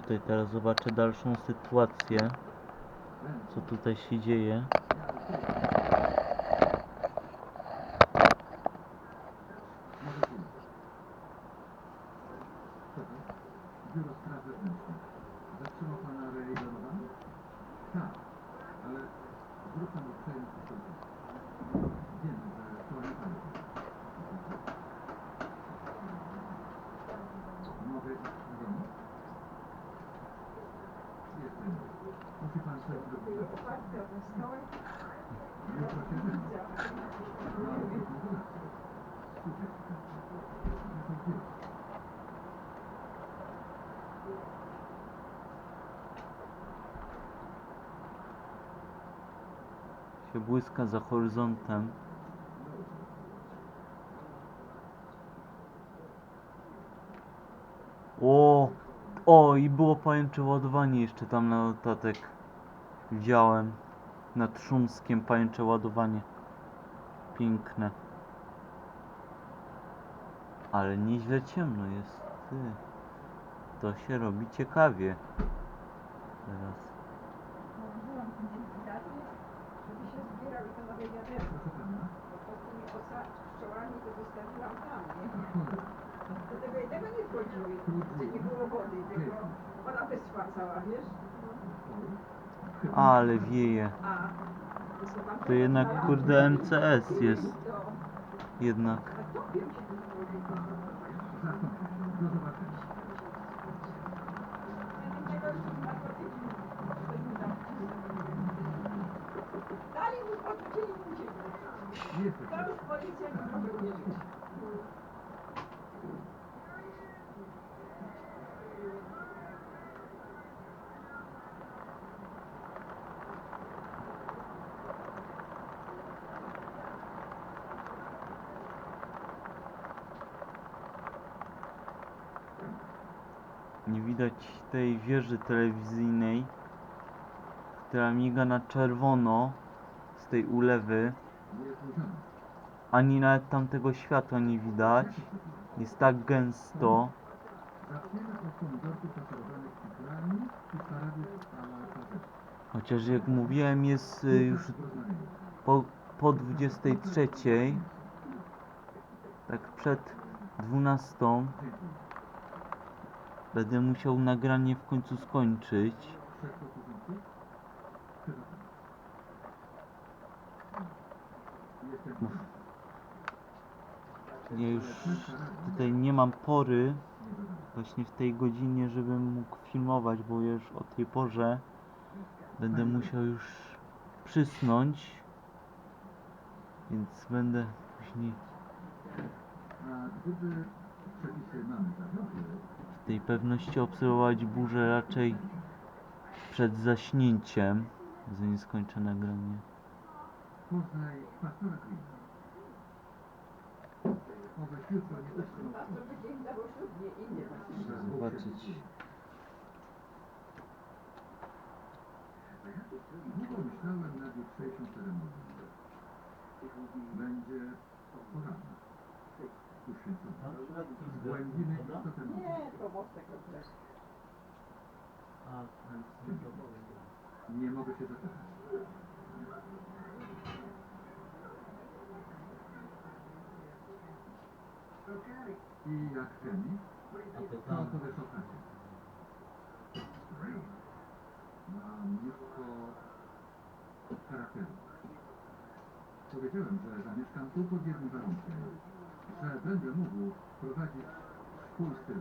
tutaj teraz zobaczę dalszą sytuację. Co tutaj się dzieje. Biuro Spraw Wewnętrznych. Zatrzymał pana Reigorowa? Tak, ale zrób pan uprzejmie postępy. Wiem, że to nie pan. Mogę iść do domu? Jestem. Musi pan sobie zrobić. Jutro się będzie. No, ale to jest Super. Dziękuję. Się błyska za horyzontem. O, o i było pajęcze ładowanie jeszcze tam na dodatek. Widziałem nad Szumskiem pajęcze ładowanie. Piękne. Ale nieźle ciemno jest. Ty. To się robi ciekawie. Teraz. I nie nie? Tego wchodziły, było wody, tylko ona wiesz? Ale wieje. To jednak kurde MCS jest. Jednak. a topią się tym człowiekiem. Do zobaczenia. Dali mu spokój, nie uciekł. Jesteś. To już policja nie może uwierzyć. Nie widać tej wieży telewizyjnej, która miga na czerwono z tej ulewy. Ani nawet tamtego światła nie widać. Jest tak gęsto. Chociaż jak mówiłem jest y, już po, po 23. Tak przed 12. Będę musiał nagranie w końcu skończyć. Ja już tutaj nie mam pory właśnie w tej godzinie, żebym mógł filmować, bo już o tej porze będę musiał już przysnąć. Więc będę później A gdyby przepisy mamy tej pewności obserwować burzę raczej przed zaśnięciem, zanim skończę nagranie. poznaj pastora Klina. Obyś jutro nie utknął A to by dzień dało ślubnie inny. Muszę zobaczyć. Długo myślałem nad jutrzejszą ceremonią. Będzie poranna. Uświęcona. Głębimy istotę Nie, to mostek kompletny. Nie mogę się zaczekać. I jak chemik, to to wyszokacie. Ma mnóstwo charakteru. Powiedziałem, że zamieszkam tu pod jednym warunkiem, że będę mógł prowadzić swój styl.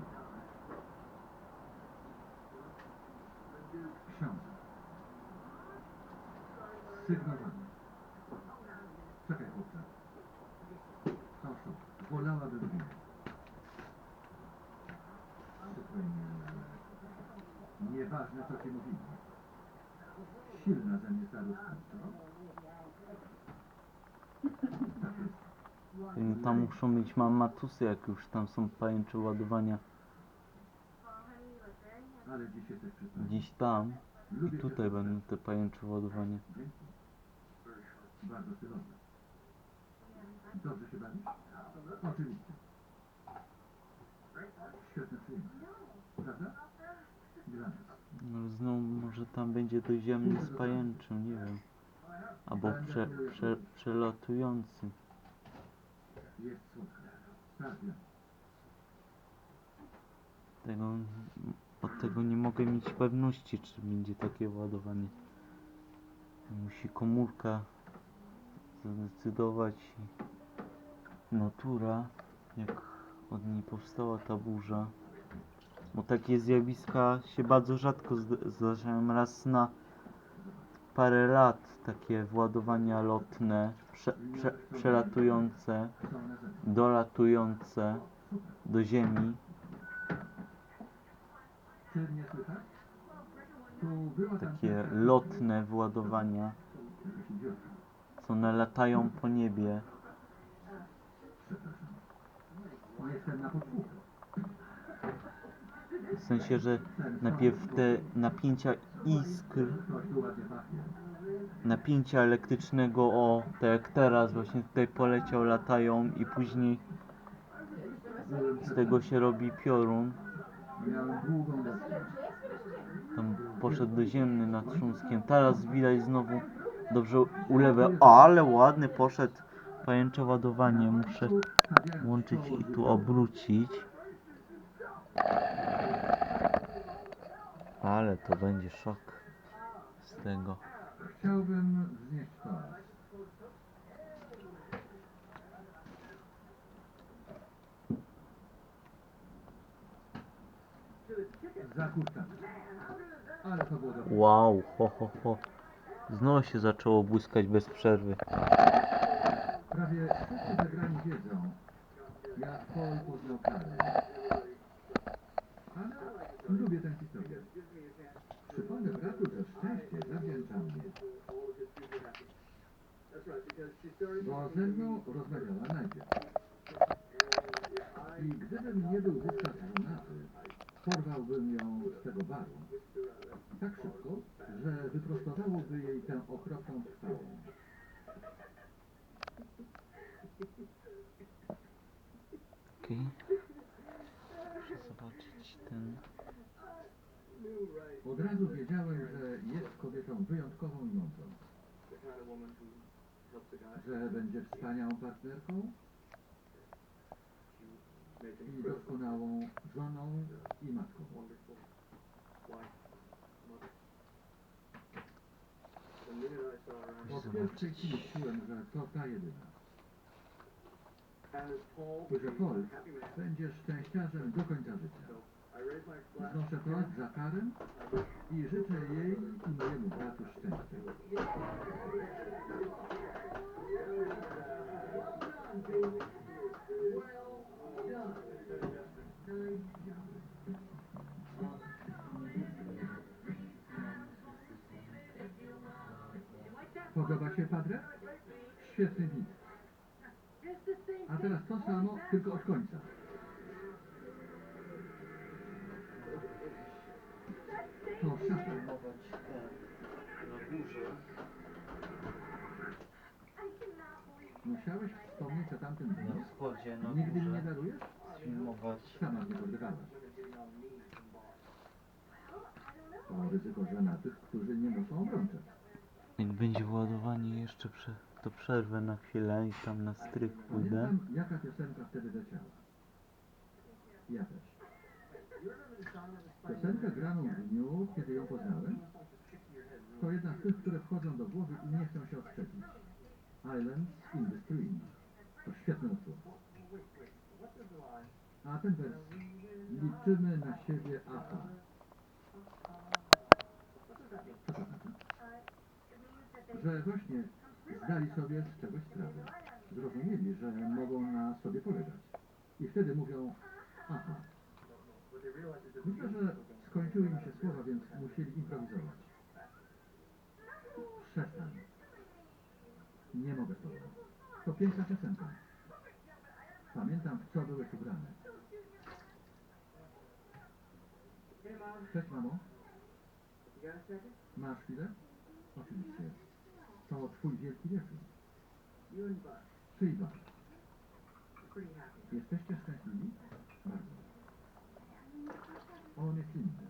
Książę. Sygnowany. Czekaj, chłopcze. Proszę, wolałabym. Spokojnie. Nieważne, co ci mówili. Silna ze mnie staruszka, co? Tak jest. No tam muszą mam matusy, jak już tam są pajęcze ładowania. Dziś tam i tutaj będą te pajęcze ładowania. Bardzo. Dobrze się bawisz? Oczywiście. Świetne przyjemność. Prawda? No znowu może tam będzie doziemny z pajęczym, nie wiem. Albo prze, prze, przelatujący. Jest. Tego, od tego nie mogę mieć pewności, czy będzie takie ładowanie. Musi komórka zadecydować natura, jak od niej powstała ta burza. Bo takie zjawiska się bardzo rzadko zd- zdarzają. Raz na parę lat takie władowania lotne, prze, prze, przelatujące, dolatujące do Ziemi. Takie lotne władowania, co one latają po niebie. Jestem na. Sensie, że najpierw te napięcia iskr, napięcia elektrycznego, o, tak jak teraz właśnie tutaj poleciał, latają i później z tego się robi piorun. Tam poszedł doziemny nad Trząskiem. Teraz widać znowu dobrze ulewę. Ale ładny poszedł pajęcze ładowanie. Muszę czoło i tu obrócić. Ale to będzie szok z tego. Chciałbym. Za kurczaka. Ale to było dobre. Wow, ho, ho, ho. Znowu się zaczęło błyskać bez przerwy. Prawie wszyscy zagrani wiedzą, jak Paul poznał Karę. Ale lubię tę historię. Przypomnę bratu, że szczęście zawdzięcza mnie. Bo ze mną rozmawiała najpierw. I gdybym nie był wówczas żonaty, porwałbym ją z tego baru. Tak szybko, że wyprostowałoby jej tę okropną trwałą. Okej. Muszę zobaczyć ten. Od razu wiedziałem, że jest kobietą wyjątkową i mądrą. Że będzie wspaniałą partnerką doskonałą żoną i matką. Pierwszej chwili czułem, że to ta jedyna. I że Paul będzie szczęściarzem do końca życia. Znoszę toast za karę i życzę jej i mojemu bratu szczęścia. Teraz to samo, tylko od końca. To szatan. Musiałeś wspomnieć o tamtym Na dniu? wschodzie, na Nigdy mi nie górze. darujesz? Filmować. Sama mnie podrywałaś. To ryzyko żonatych, którzy nie noszą obrączek. Jak będzie władowanie jeszcze prze, to przerwę na chwilę i tam na stryk pójdę. Pamiętam, jaka piosenka wtedy leciała. Ja też. Piosenkę graną w dniu, kiedy ją poznałem, to jedna z tych, które wchodzą do głowy i nie chcą się odczepić. Islands in the Stream. To świetne utwór. A ten wers. Liczymy na siebie, aha. Że właśnie zdali sobie z czegoś sprawę. Zrozumieli, że mogą na sobie polegać. I wtedy mówią, aha. Myślę, że skończyły im się słowa, więc musieli improwizować. Przestań. Nie mogę z tobą. To piękna piosenka. Pamiętam, w co byłeś ubrany. Cześć, mamo. Masz chwilę? Oczywiście. To twój wielki wieczór. Ty i Bart. Jesteście szczęśliwi? Bardzo. On jest inny.